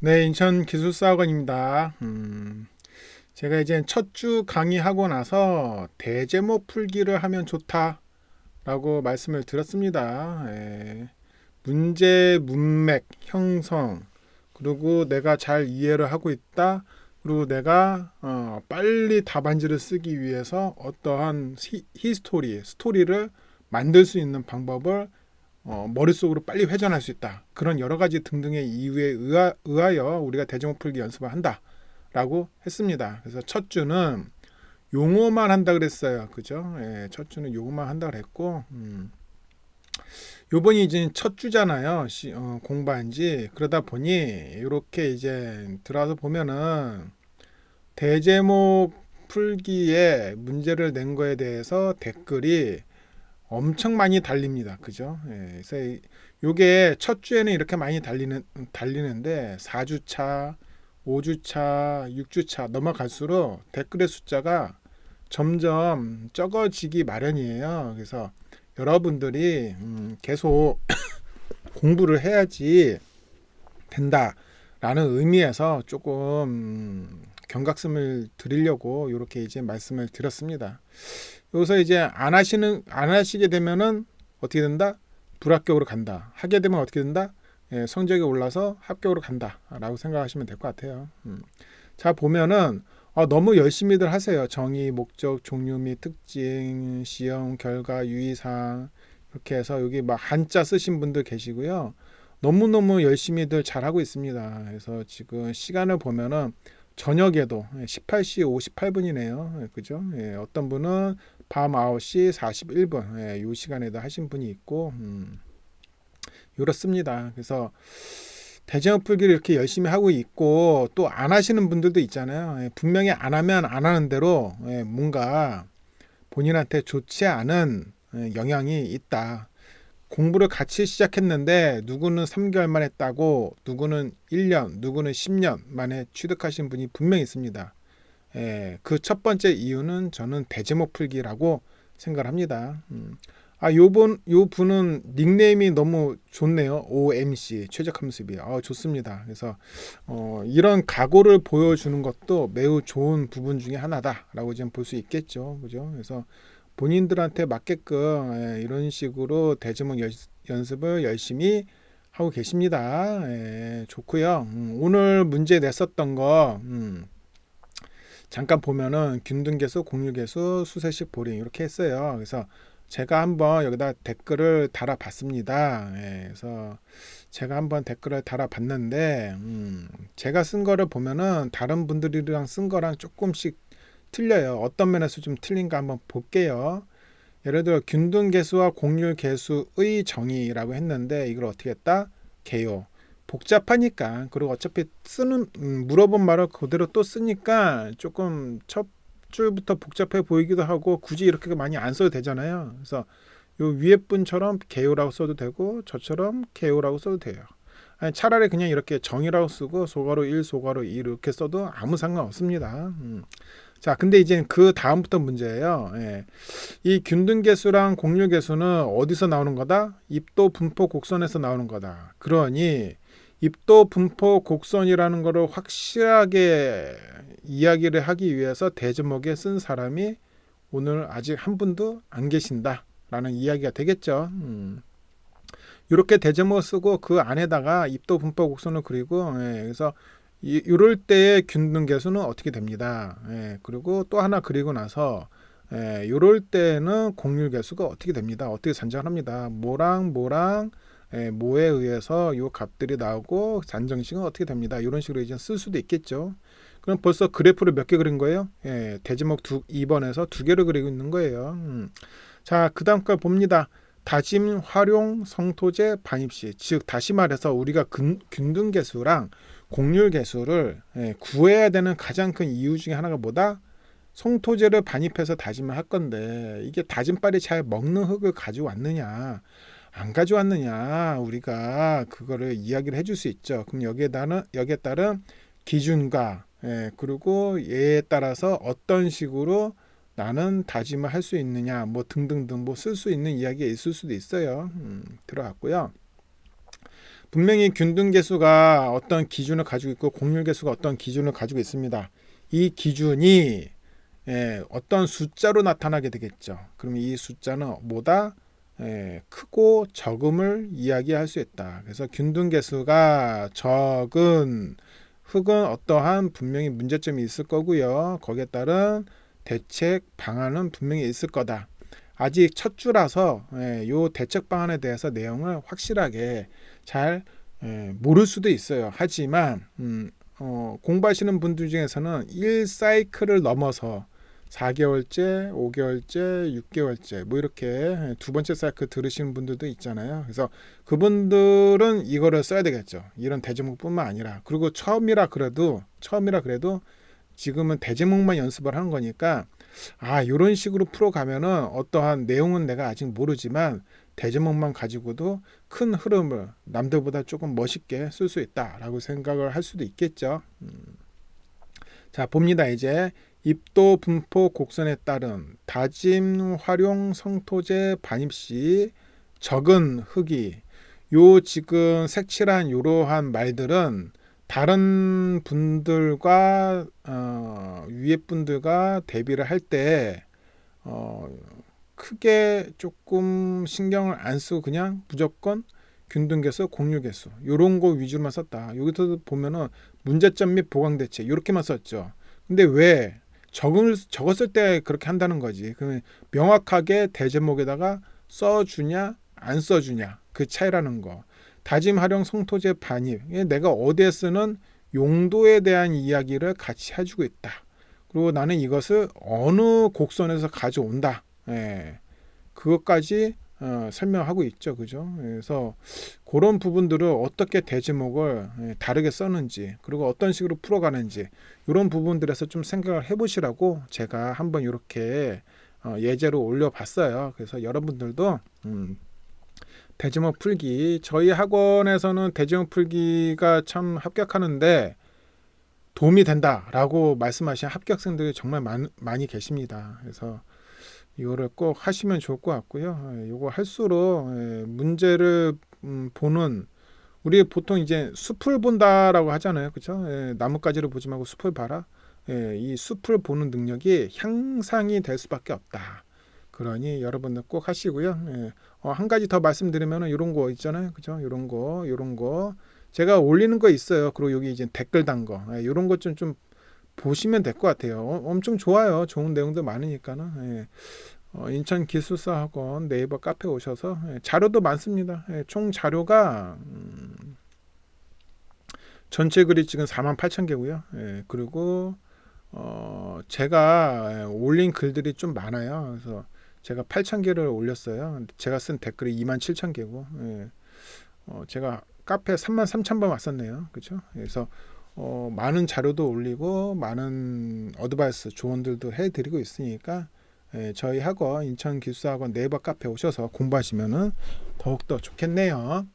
네, 인천 기술사학원입니다. 음, 제가 이제 첫 주 강의하고 나서 대제목 풀기를 하면 좋다라고 말씀을 드렸습니다. 예, 문제 문맥 형성 그리고 내가 잘 이해를 하고 있다. 그리고 내가 어, 빨리 답안지를 쓰기 위해서 어떠한 히, 히스토리, 스토리를 만들 수 있는 방법을 어, 머릿속으로 빨리 회전할 수 있다. 그런 여러 가지 등등의 이유에 의하, 의하여 우리가 대제목 풀기 연습을 한다 라고 했습니다. 그래서 첫 주는 용어만 한다 그랬어요. 그죠? 예, 첫 주는 용어만 한다 그랬고, 음. 요번이 이제 첫 주잖아요. 시, 어, 공부한지 그러다 보니 이렇게 이제 들어와서 보면은 대제목 풀기에 문제를 낸 거에 대해서 댓글이 엄청 많이 달립니다. 그죠? 예, 그래서 이- 요게 첫 주에는 이렇게 많이 달리는 달리는데 4주차, 5주차, 6주차 넘어갈수록 댓글의 숫자가 점점 적어지기 마련이에요. 그래서 여러분들이 음, 계속 공부를 해야지 된다라는 의미에서 조금 음, 경각심을 드리려고 이렇게 이제 말씀을 드렸습니다. 여기서 이제 안 하시는 안 하시게 되면은 어떻게 된다? 불합격으로 간다. 하게 되면 어떻게 된다? 예, 성적이 올라서 합격으로 간다라고 생각하시면 될 것 같아요. 음. 자 보면은 어, 너무 열심히들 하세요. 정의, 목적, 종류 및 특징, 시험, 결과, 유의사항 이렇게 해서 여기 막 한자 쓰신 분들 계시고요. 너무너무 열심히들 잘하고 있습니다. 그래서 지금 시간을 보면은 저녁에도 18시 58분이네요. 그죠? 예, 어떤 분은 밤 9시 41분 예, 요 시간에도 하신 분이 있고 음, 이렇습니다. 그래서 대제목 풀기를 이렇게 열심히 하고 있고 또 안 하시는 분들도 있잖아요. 예, 분명히 안 하면 안 하는 대로 예, 뭔가 본인한테 좋지 않은 예, 영향이 있다. 공부를 같이 시작했는데 누구는 3개월 만에 따고 누구는 1년, 누구는 10년 만에 취득하신 분이 분명히 있습니다. 예, 그첫 번째 이유는 저는 대제목 풀기라고 생각을 합니다. 음. 아, 요번 요 분은 닉네임이 너무 좋네요. OMC 최적함수비. 아, 좋습니다. 그래서 어, 이런 각오를 보여주는 것도 매우 좋은 부분 중에 하나다라고 지금 볼 수 있겠죠. 그죠? 그래서 본인들한테 맞게끔 예, 이런 식으로 대제목 연, 연습을 열심히 하고 계십니다. 예, 좋고요. 음, 오늘 문제 냈었던 거 음, 잠깐 보면은 균등계수, 공유계수, 수세식 보링 이렇게 했어요. 그래서 제가 한번 여기다 댓글을 달아봤습니다. 예, 그래서 제가 한번 댓글을 달아봤는데 음, 제가 쓴 거를 보면은 다른 분들이랑 쓴 거랑 조금씩 틀려요. 어떤 면에서 좀 틀린가 한번 볼게요. 예를 들어 균등 계수와 공률 계수의 정의라고 했는데 이걸 어떻게 했다? 개요. 복잡하니까 그리고 어차피 쓰는 음, 물어본 말을 그대로 또 쓰니까 조금 첫 줄부터 복잡해 보이기도 하고 굳이 이렇게 많이 안 써도 되잖아요. 그래서 요 위에 분처럼 개요라고 써도 되고 저처럼 개요라고 써도 돼요. 아니, 차라리 그냥 이렇게 정이라고 쓰고 소가로 1, 소가로 2 이렇게 써도 아무 상관 없습니다. 음. 자, 근데 이제 그 다음부터 문제예요. 예. 이 균등 계수랑 공률계수는 어디서 나오는 거다? 입도, 분포, 곡선에서 나오는 거다. 그러니 입도, 분포, 곡선이라는 거를 확실하게 이야기를 하기 위해서 대제목에 쓴 사람이 오늘 아직 한 분도 안 계신다라는 이야기가 되겠죠. 음. 이렇게 대제목 쓰고 그 안에다가 입도, 분포, 곡선을 그리고 예, 그래서 이, 이럴 때의 균등 계수는 어떻게 됩니다. 예, 그리고 또 하나 그리고 나서 예, 이럴 때는 공률 계수가 어떻게 됩니다. 어떻게 산정합니다. 뭐랑 뭐랑 예, 뭐에 의해서 이 값들이 나오고 산정식은 어떻게 됩니다. 이런 식으로 이제 쓸 수도 있겠죠. 그럼 벌써 그래프를 몇 개 그린 거예요? 예, 대지목 두, 2번에서 두 개를 그리고 있는 거예요. 음. 자, 그 다음 걸 봅니다. 다짐, 활용, 성토제, 반입시. 즉, 다시 말해서 우리가 근, 균등계수랑 공률계수를 예, 구해야 되는 가장 큰 이유 중에 하나가 뭐다? 성토제를 반입해서 다짐을 할 건데 이게 다짐빨이 잘 먹는 흙을 가지고 왔느냐 안 가져왔느냐 우리가 그거를 이야기를 해줄 수 있죠. 그럼 여기에 따른 여기에 따른 기준과 예, 그리고 얘에 따라서 어떤 식으로 나는 다짐을 할 수 있느냐 뭐 등등등 뭐 쓸 수 있는 이야기가 있을 수도 있어요. 음, 들어갔고요. 분명히 균등 개수가 어떤 기준을 가지고 있고 공률 개수가 어떤 기준을 가지고 있습니다. 이 기준이 예, 어떤 숫자로 나타나게 되겠죠. 그럼 이 숫자는 뭐다? 예, 크고 적음을 이야기할 수 있다. 그래서 균등 개수가 적은 흙은 어떠한 분명히 문제점이 있을 거고요. 거기에 따른 대책 방안은 분명히 있을 거다. 아직 첫 주라서 예, 요 대책 방안에 대해서 내용을 확실하게 잘 예, 모를 수도 있어요. 하지만 음, 어, 공부하시는 분들 중에서는 1사이클을 넘어서 4개월째, 5개월째, 6개월째 뭐 이렇게 두 번째 사이클 들으시는 분들도 있잖아요. 그래서 그분들은 이거를 써야 되겠죠. 이런 대제목뿐만 아니라 그리고 처음이라 그래도 처음이라 그래도 지금은 대제목만 연습을 하는 거니까 아 이런 식으로 풀어가면은 어떠한 내용은 내가 아직 모르지만 대제목만 가지고도 큰 흐름을 남들보다 조금 멋있게 쓸 수 있다라고 생각을 할 수도 있겠죠. 음. 자 봅니다 이제 입도 분포 곡선에 따른 다짐 활용 성토제 반입시 적은 흙이 요 지금 색칠한 이러한 말들은 다른 분들과 어, 위에 분들과 대비를 할때 어, 크게 조금 신경을 안 쓰고 그냥 무조건 균등계수, 공유계수 요런 거 위주로만 썼다. 여기서 보면은 문제점 및 보강 대책 이렇게만 썼죠. 근데 왜 적을 적었을 때 그렇게 한다는 거지. 그러면 명확하게 대제목에다가 써주냐 안 써주냐 그 차이라는 거. 다짐 활용 성토제 반입. 내가 어디에 쓰는 용도에 대한 이야기를 같이 해주고 있다. 그리고 나는 이것을 어느 곡선에서 가져온다. 예. 그것까지 어, 설명하고 있죠, 그죠? 그래서 그런 부분들을 어떻게 대제목을 예, 다르게 썼는지 그리고 어떤 식으로 풀어가는지 이런 부분들에서 좀 생각을 해보시라고 제가 한번 이렇게 어, 예제로 올려봤어요. 그래서 여러분들도 음, 대제목 풀기 저희 학원에서는 대제목 풀기가 참 합격하는데 도움이 된다라고 말씀하신 합격생들이 정말 많, 많이 계십니다. 그래서 이거를 꼭 하시면 좋을 것 같고요. 예, 이거 할수록 예, 문제를 음, 보는 우리 보통 이제 숲을 본다라고 하잖아요, 그렇죠? 나뭇가지를 보지 말고 숲을 봐라. 예, 이 숲을 보는 능력이 향상이 될 수밖에 없다. 그러니 여러분들 꼭 하시고요. 예, 어, 한 가지 더 말씀드리면 이런 거 있잖아요, 그죠? 이런 거, 이런 거 제가 올리는 거 있어요. 그리고 여기 이제 댓글 단 거, 예, 이런 것 좀 좀 보시면 될 것 같아요. 어, 엄청 좋아요. 좋은 내용도 많으니까는. 예. 어, 인천 기술사학원 네이버 카페 오셔서 예, 자료도 많습니다. 예, 총 자료가 음, 전체 글이 지금 4만 8천 개고요. 예, 그리고 어, 제가 예, 올린 글들이 좀 많아요. 그래서 제가 8천 개를 올렸어요. 제가 쓴 댓글이 2만 7천 개고, 예, 어, 제가 카페 3만 3천 번 왔었네요. 그렇죠? 그래서 어, 많은 자료도 올리고 많은 어드바이스 조언들도 해드리고 있으니까 예, 저희 학원 인천 기술학원 네이버 카페 오셔서 공부하시면 더욱더 좋겠네요.